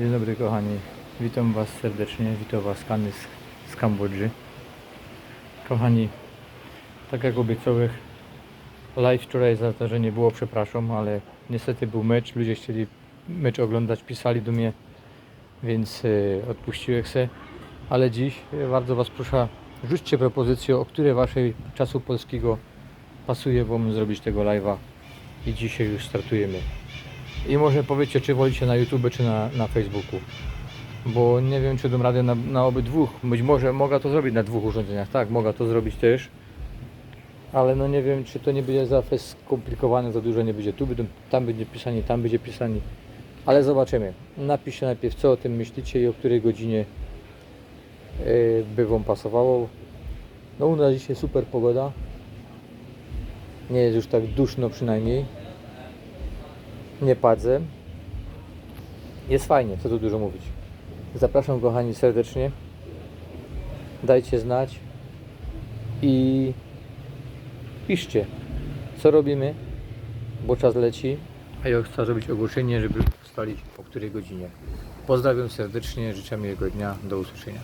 Dzień dobry kochani, witam Was serdecznie, witam Was Kany z, z Kambodży. Kochani, tak jak obiecałem, live wczoraj za to, że nie było, przepraszam, ale niestety był mecz, ludzie chcieli mecz oglądać, pisali do mnie, więc e, odpuściłem se. Ale dziś e, bardzo Was proszę, rzućcie propozycję, o której Waszej czasu polskiego pasuje Wam zrobić tego live'a i dzisiaj już startujemy. I może powiecie, czy wolicie na YouTube, czy na, na Facebooku. Bo nie wiem, czy dam radę na, na obydwu. Być może mogę to zrobić na dwóch urządzeniach. Tak, mogę to zrobić też. Ale no nie wiem, czy to nie będzie za skomplikowane, za dużo nie będzie. Tu będą, tam będzie pisanie, tam będzie pisanie. Ale zobaczymy. Napiszcie najpierw, co o tym myślicie i o której godzinie yy, by Wam pasowało. No u nas dzisiaj super pogoda. Nie jest już tak duszno przynajmniej nie padzę. Jest fajnie, co tu dużo mówić. Zapraszam kochani serdecznie. Dajcie znać i piszcie, co robimy, bo czas leci. A ja chcę zrobić ogłoszenie, żeby ustalić o której godzinie. Pozdrawiam serdecznie, życzę miłego dnia, do usłyszenia.